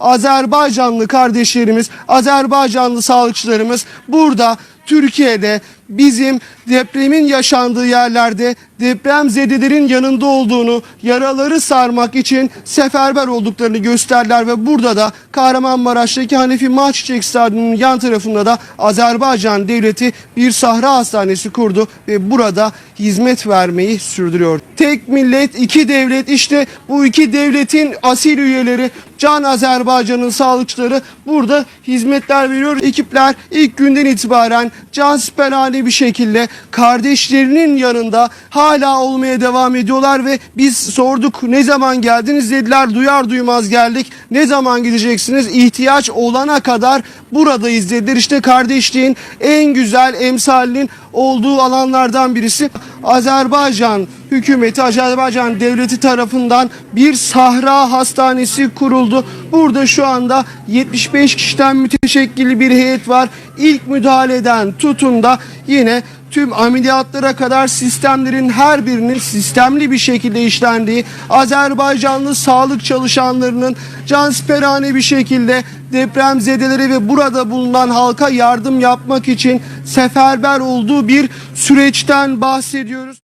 Azerbaycanlı kardeşlerimiz, Azerbaycanlı sağlıkçılarımız burada Türkiye'de bizim depremin yaşandığı yerlerde depremzedelerin yanında olduğunu, yaraları sarmak için seferber olduklarını gösterdiler ve burada da Kahramanmaraş'taki Hanefi Mahçiçek Stadyumu'nun yan tarafında da Azerbaycan devleti bir sahra hastanesi kurdu ve burada hizmet vermeyi sürdürüyor. Tek millet, iki devlet işte bu iki devletin asil üyeleri Can Azerbaycan'ın sağlıkçıları burada hizmetler veriyor. Ekipler ilk günden itibaren can siperhane bir şekilde kardeşlerinin yanında hala olmaya devam ediyorlar ve biz sorduk ne zaman geldiniz dediler duyar duymaz geldik. Ne zaman gideceksiniz? İhtiyaç olana kadar buradayız dediler. İşte kardeşliğin en güzel emsalinin olduğu alanlardan birisi Azerbaycan hükümeti, Azerbaycan devleti tarafından bir sahra hastanesi kuruldu. Burada şu anda 75 kişiden müteşekkil bir heyet var. İlk müdahaleden tutun da yine tüm ameliyatlara kadar sistemlerin her birinin sistemli bir şekilde işlendiği, Azerbaycanlı sağlık çalışanlarının cansiperhane bir şekilde depremzedelere ve burada bulunan halka yardım yapmak için seferber olduğu bir süreçten bahsediyoruz.